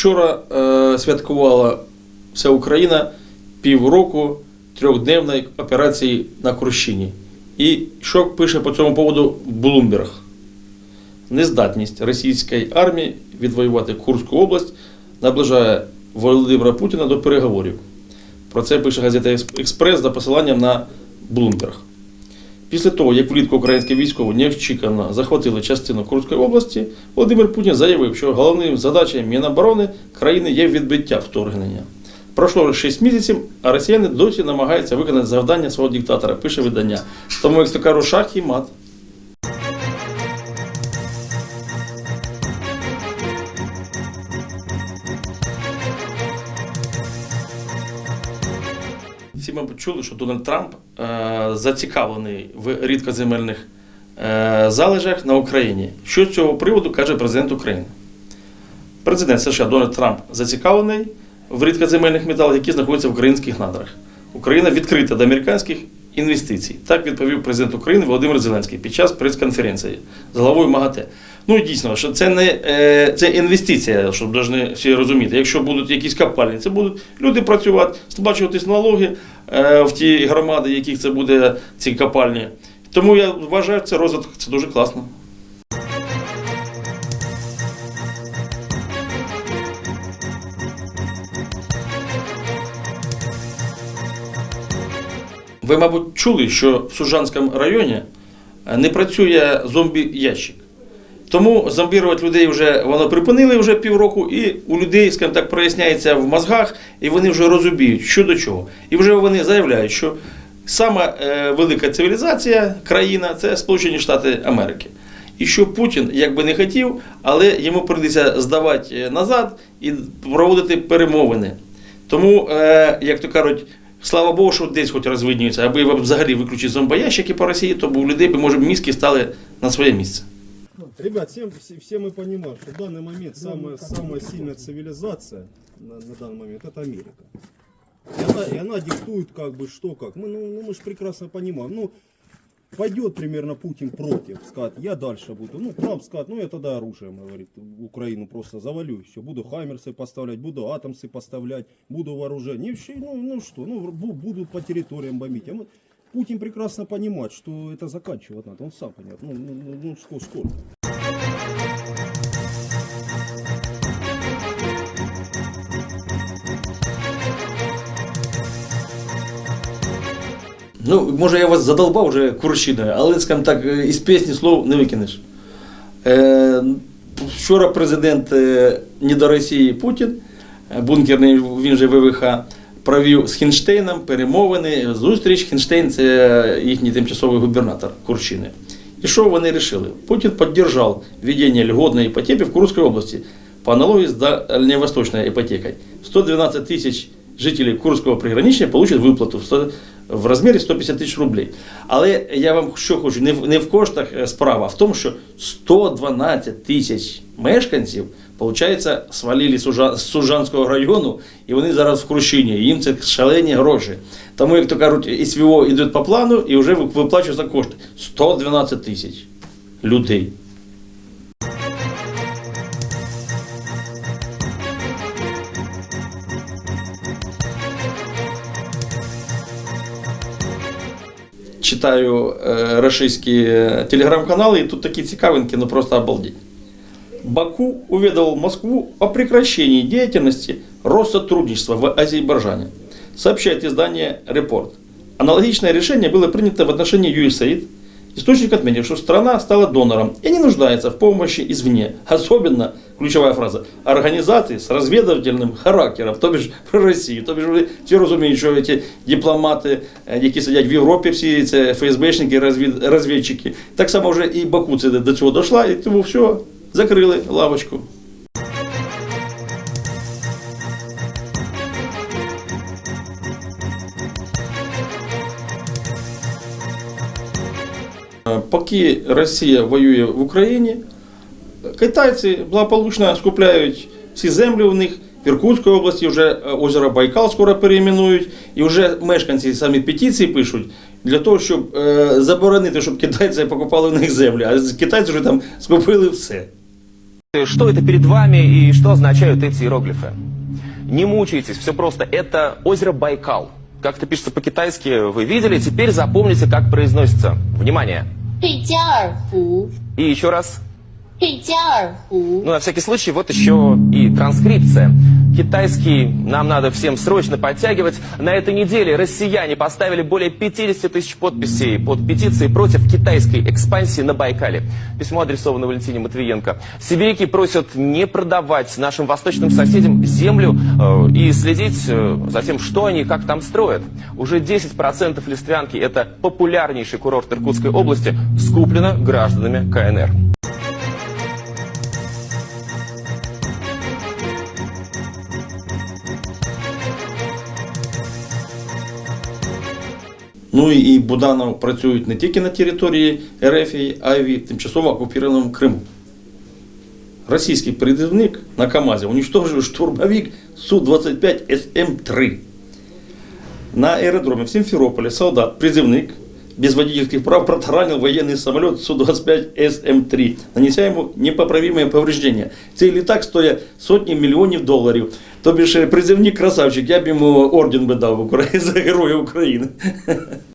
Вчора е, святкувала вся Україна півроку трьохдневної операції на Курщині. І що пише по цьому поводу Блумберг? Нездатність російської армії відвоювати Курську область наближає Володимира Путіна до переговорів. Про це пише газета Експрес за посиланням на Блумберг. Після того, як влітку українські військові невчікано захватили частину Курської області, Володимир Путін заявив, що головною задачею Міноборони країни є відбиття вторгнення. Пройшло 6 місяців, а росіяни досі намагаються виконати завдання свого диктатора, пише видання. Тому, як кажуть, шах і мат. Всі, мабуть, чули, що Дональд Трамп е, зацікавлений в рідкоземельних е, залежах на Україні. Що з цього приводу каже президент України? Президент США Дональд Трамп зацікавлений в рідкоземельних металах, які знаходяться в українських надрах. Україна відкрита до американських інвестицій. Так відповів президент України Володимир Зеленський під час прес-конференції з головою МАГАТЕ. Ну і дійсно, що це не е, це інвестиція, щоб повинні всі розуміти. Якщо будуть якісь капальні, це будуть люди працювати, сплачуватись налоги е, в ті громади, яких це буде ці капальні. Тому я вважаю, це розвиток це дуже класно. Ви, мабуть, чули, що в Сужанському районі е, не працює зомбі-ящик. Тому зомбірувати людей вже воно припинили вже півроку, і у людей, скажімо так, проясняється в мозгах, і вони вже розуміють, що до чого. І вже вони заявляють, що сама е, велика цивілізація, країна це Сполучені Штати Америки. І що Путін, як би не хотів, але йому прийдеться здавати е, назад і проводити перемовини. Тому, як то кажуть, слава Богу, що десь хоч розвиднюється, аби взагалі виключити зомбоящики по Росії, то б у людей би, може, мізки стали на своє місце. Ребят, все, все, все мы понимаем, что в данный момент самая, самая сильная цивилизация на, на данный момент это Америка. И она, и она диктует как бы что как. Мы, ну, ну, мы же прекрасно понимаем. Ну, пойдет примерно Путин против, скажет, я дальше буду. Ну, Трамп скажет, ну я тогда оружием, говорит, Украину просто завалю и все. Буду хаймерсы поставлять, буду атомсы поставлять, буду вооружение. И вообще, ну, ну что, ну бу- будут по территориям бомбить. А мы- Путин прекрасно понимает, что это заканчивать надо. Он сам понимает. Ну, ну, ну, ну сколько, Ну, може, я вас задолбав вже курщиною, але, скажімо так, е, із пісні слов не викинеш. Е, вчора президент е, Росії Путін, е, бункерний, він же ВВХ, провів з Хінштейном перемовини, зустріч. Хінштейн це їхній тимчасовий губернатор Курщини. І що вони вирішили? Путін підтримав введення льготної іпотеки в Курській області по аналогии с дальневосточной ипотекой. 112 тысяч жителей Курського приграничья получат виплату в в розмірі 150 тисяч рублей. Але я вам що хочу, не в, не в коштах е, справа, а в тому, що 112 тисяч мешканців, виходить, свалили з Сужа- Сужанського району, і вони зараз в Крущині. Їм це шалені гроші. Тому, як то кажуть, СВО йде по плану і вже ви- виплачуються кошти. 112 тисяч людей. читаю э, рашистські э, телеграм-канали, і тут такі цікавинки, ну просто обалдеть. Баку уведомил Москву о прекращении деятельности Россотрудничества в Азербайджане, сообщает издание «Репорт». Аналогичное решение было принято в отношении USAID. Источник отметил, что страна стала донором и не нуждается в помощи извне. Особенно, ключевая фраза, организации с разведывательным характером, то бишь про Росію. То бишь ви всі розуміють, що эти дипломати, е, які сидять в Європі, всі це ФСБшники, розвід, розвідчики. Так само вже і Баку це до цього дошла, і тому все, закрили лавочку. Поки Росія воює в Україні, китайці благополучно скупляють всі землі у них. В Іркутській області вже е, озеро Байкал скоро перейменують, і вже мешканці самі петиції пишуть для того, щоб е, заборонити, щоб китайці покупали в них землі. А китайці вже там скупили все. Что это перед вами и что означают эти иероглифы? Не мучайтесь, все просто. Это озеро Байкал. как это пишется по-китайски, вы видели. Теперь запомните, как произносится. Внимание. И еще раз. Ну, на всякий случай, вот еще и транскрипция. Китайский нам надо всем срочно подтягивать. На этой неделе россияне поставили более 50 тысяч подписей под петицией против китайской экспансии на Байкале. Письмо адресовано Валентине Матвиенко. Сибиряки просят не продавать нашим восточным соседям землю э, и следить э, за тем, что они как там строят. Уже 10% Листвянки, это популярнейший курорт Иркутской области, скуплено гражданами КНР. Ну і Буданов працюють не тільки на території РФ, а й в тимчасово окупованому Криму. Російський призивник на КАМАЗі уничтожив штурмовик Су-25 СМ-3. На аэродроме в Симферополе солдат, призывник, без водительских прав протаранил военный самолет Су-25 СМ-3, нанеся ему непоправимые повреждения. Цей літак стоїть сотні мільйонів доларів. Тобі ж призивник красавчик, я б йому орден би дав Укра- за Героя України.